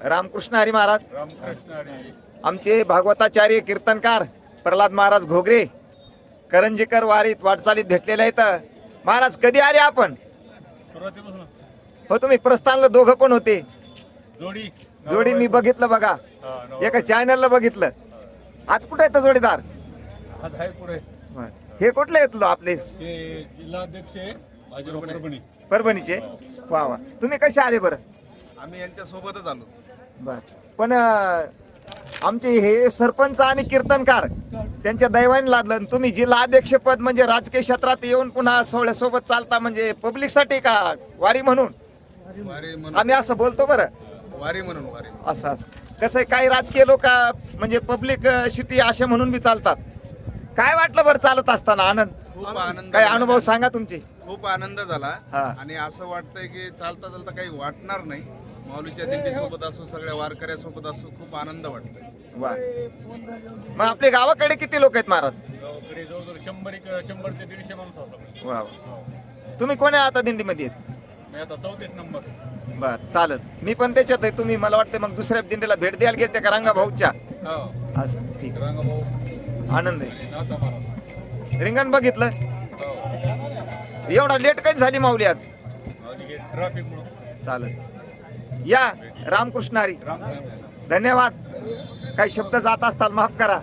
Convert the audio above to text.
रामकृष्ण हरी महाराज. आमचे भागवताचार्य कीर्तनकार प्रल्हाद महाराज घोगरे करंजीकर वारीत वाटचालीत भेटलेले आहेत. महाराज कधी आले आपण? हो तुम्ही प्रस्थानला दोघं पण होते. जोडी. जोडी मी बघितलं बघा. हा. एका चॅनलला बघितलं. आज कुठे येतं जोडीदार? हे कुठले येतलो आपले? जिल्हाध्यक्ष परभणीचे? वा वा. तुम्ही कसे आले बरं? आम्ही यांच्या सोबतच आलो. बर. पण अं, आमचे हे सरपंच आणि कीर्तनकार त्यांच्या दैवाने लादलं आणि तुम्ही जिल्हा अध्यक्षपद म्हणजे राजकीय क्षेत्रात येऊन पुन्हा सोहळ्यासोबत चालता म्हणजे पब्लिकसाठी का वारी म्हणून? वारी म्हणून. आम्ही असं बोलतो बरं. वारी म्हणून वारी असं असं. कसं आहे, काही राजकीय लोक म्हणजे पब्लिक सिटी असे म्हणून बी चालतात. काय वाटलं बरं चालत असताना आनंद? खूप आनंद काय झाला. अनुभव सांगा तुमचे. खूप आनंद झाला. हा. आणि असं वाटतंय की चालता चालता काही वाटणार नाही. माऊलीच्या सोबत असो सगळ्या वारकऱ्यासोबत असो खूप आनंद वाटतोय. वा. मग आपल्या गावाकडे किती लोक आहेत महाराज? गावाकडे जवळजवळ शंभर एक शंभर ते दीडशे माणूस वा वा. तुम्ही कोण आहे आता दिंडीमध्ये मी आता चौतीस नंबर. बर चालेल. मी पण त्याच्यात आहे. तुम्ही मला वाटतं मग दुसऱ्या दिंडीला भेट द्यायला गेलते का रंगा भाऊच्या हो. असं ठीक. रंगभाऊ. आनंद आहे. नाथा महाराज. रिंगण बघितलं? हो. एवढा लेट काही झाली माऊली आज? ट्रॅफिक चालेल. या रामकृष्ण हरी धन्यवाद. काही शब्द जात असतात माफ करा.